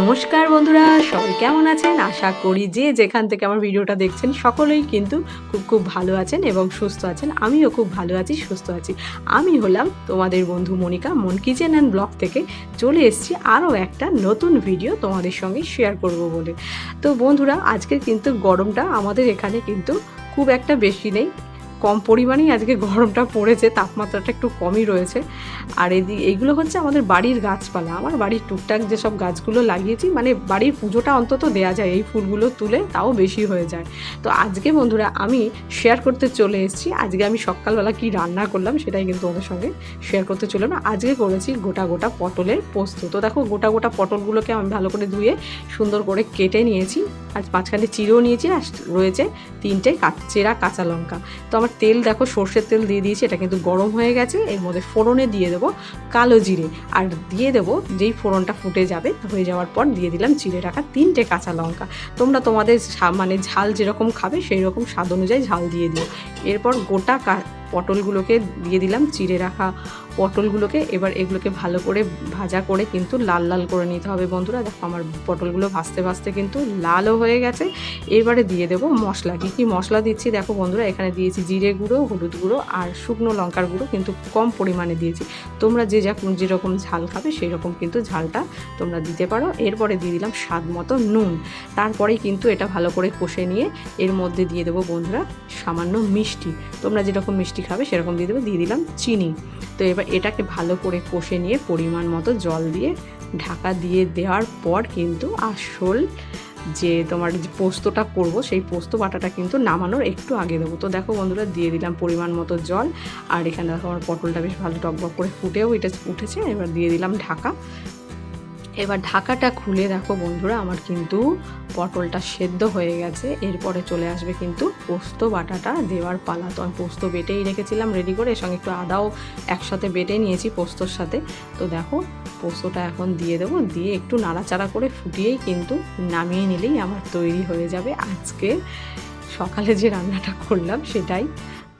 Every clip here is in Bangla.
নমস্কার বন্ধুরা, সবাই কেমন আছেন? আশা করি যে যেখান থেকে আমার ভিডিওটা দেখছেন, সকলেই কিন্তু খুব খুব ভালো আছেন এবং সুস্থ আছেন। আমিও খুব ভালো আছি, সুস্থ আছি। আমি হলাম তোমাদের বন্ধু মনিকা, মন কিচেন অ্যান্ড ব্লগ থেকে চলে এসেছি আরও একটা নতুন ভিডিও তোমাদের সঙ্গে শেয়ার করব বলে। তো বন্ধুরা, আজকে কিন্তু গরমটা আমাদের এখানে কিন্তু খুব একটা বেশি নেই। কম পরিমাণেই আজকে গরমটা পড়েছে, তাপমাত্রাটা একটু কমই রয়েছে। আর এদি, এইগুলো হচ্ছে আমাদের বাড়ির গাছপালা। আমার বাড়ির টুকটাক যেসব গাছগুলো লাগিয়েছি মানে বাড়ির পুজোটা অন্তত দেয়া যায়, এই ফুলগুলো তুলে তাও বেশি হয়ে যায়। তো আজকে বন্ধুরা আমি শেয়ার করতে চলে এসেছি। আজকে আমি সকালবেলা কি রান্না করলাম সেটাই কিন্তু ওদের সঙ্গে শেয়ার করতে চললাম না। আজকে করেছি গোটা গোটা পটলের পোস্ত। তো দেখো গোটা গোটা পটলগুলোকে আমি ভালো করে ধুয়ে সুন্দর করে কেটে নিয়েছি। আর মাঝখানে চিরেও নিয়েছি, আর রয়েছে তিনটে চেরা কাঁচা লঙ্কা। তো আমার তেল দেখো, সর্ষের তেল দিয়ে দিয়েছি, এটা কিন্তু গরম হয়ে গেছে, এর মধ্যে ফোড়নে দিয়ে দেবো কালো জিরে, আর দিয়ে দেবো যেই ফোড়নটা ফুটে যাবে, হয়ে যাওয়ার পর দিয়ে দিলাম চিড়ে রাখা তিনটে কাঁচা লঙ্কা। তোমরা তোমাদের মানে ঝাল যেরকম খাবে সেই রকম স্বাদ অনুযায়ী ঝাল দিয়ে দিও। এরপর গোটা পটলগুলোকে দিয়ে দিলাম, চিড়ে রাখা পটলগুলোকে। এবার এগুলোকে ভালো করে ভাজা করে কিন্তু লাল লাল করে নিতে হবে বন্ধুরা। দেখো আমার পটলগুলো ভাজতে ভাজতে কিন্তু লালও হয়ে গেছে। এবারে দিয়ে দেবো মশলা। কী কী মশলা দিচ্ছি দেখো বন্ধুরা, এখানে দিয়েছি জিরে গুঁড়ো, হলুদ গুঁড়ো আর শুকনো লঙ্কার গুঁড়ো কিন্তু কম পরিমাণে দিয়েছি। তোমরা যে যখন যেরকম ঝাল খাবে সেই রকম কিন্তু ঝালটা তোমরা দিতে পারো। এরপরে দিয়ে দিলাম স্বাদ মতো নুন। তারপরেই কিন্তু এটা ভালো করে কষে নিয়ে এর মধ্যে দিয়ে দেবো বন্ধুরা সামান্য মিষ্টি। তোমরা যেরকম মিষ্টি খাবে, সেরকম দিয়ে দেবো। দিয়ে দিলাম চিনি। তো এবার এটাকে ভালো করে কষে নিয়ে পরিমাণ মতো জল দিয়ে ঢাকা দিয়ে দেওয়ার পর কিন্তু আসল যে তোমার যে পোস্তটা করব, সেই পোস্ত বাটাটা কিন্তু নামানোর একটু আগে দেবো। তো দেখো বন্ধুরা, দিয়ে দিলাম পরিমাণ মতো জল। আর এখানে দেখো আমার পটলটা বেশ ভালো টকবক করে ফুটেও এটা উঠেছে। এবার দিয়ে দিলাম ঢাকা। এবার ঢাকাটা খুলে দেখো বন্ধুরা, আমার কিন্তু পটলটা সেদ্ধ হয়ে গেছে। এরপরে চলে আসবে কিন্তু পোস্ত বাটাটা, দেওয়ার পালা। তো আমি পোস্ত বেটেই রেখেছিলাম রেডি করে, এর সঙ্গে একটু আদাও একসাথে বেটে নিয়েছি পোস্তর সাথে। তো দেখো, পোস্তটা এখন দিয়ে দেবো, দিয়ে একটু নাড়াচাড়া করে ফুটিয়েই কিন্তু নামিয়ে নিলেই আমার তৈরি হয়ে যাবে। আজকে সকালে যে রান্নাটা করলাম সেটাই।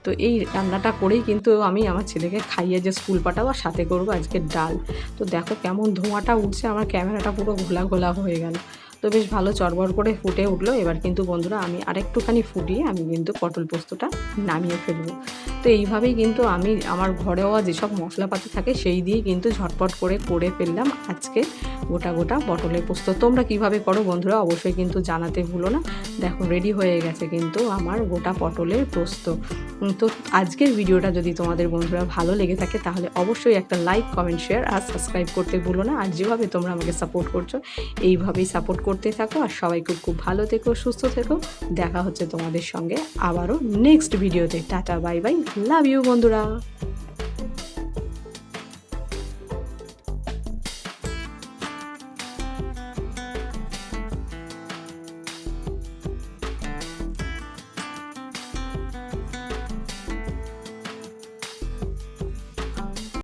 তো এই রান্নাটা করেই কিন্তু আমি আমার ছেলেকে খাইয়ে যে স্কুল পাঠাবো আর সাথে করব আজকে ডাল। তো দেখো কেমন ধোঁয়াটা উঠছে, আমার ক্যামেরাটা পুরো ঘোলা ঘোলা হয়ে গেল। তো বেশ ভালো চড়বড় করে ফুটে উঠল। এবার কিন্তু বন্ধুরা আমি আরেকটুখানি ফুটিয়ে আমি কিন্তু পটল পোস্তটা নামিয়ে ফেলব। তো এইভাবেই কিন্তু আমি আমার ঘরেও যেসব মশলাপাতি থাকে সেই দিয়ে কিন্তু ঝটপট করে করে ফেললাম আজকে গোটা গোটা পটলের পোস্ত। তোমরা কীভাবে করো বন্ধুরা অবশ্যই কিন্তু জানাতে ভুলো না। দেখো রেডি হয়ে গেছে কিন্তু আমার গোটা পটলের পোস্ত। তো আজকের ভিডিওটা যদি তোমাদের বন্ধুরা ভালো লেগে থাকে তাহলে অবশ্যই একটা লাইক কমেন্ট শেয়ার আর সাবস্ক্রাইব করতে ভুলো না। আর যেভাবে তোমরা আমাকে সাপোর্ট করছ, এইভাবেই সাপোর্ট করতে থাকো। আর সবাই খুব খুব ভালো থেকো, সুস্থ থেকো। দেখা হচ্ছে তোমাদের সঙ্গে আবারও নেক্সট ভিডিওতে ta-ta bye bye love you বন্ধুরা।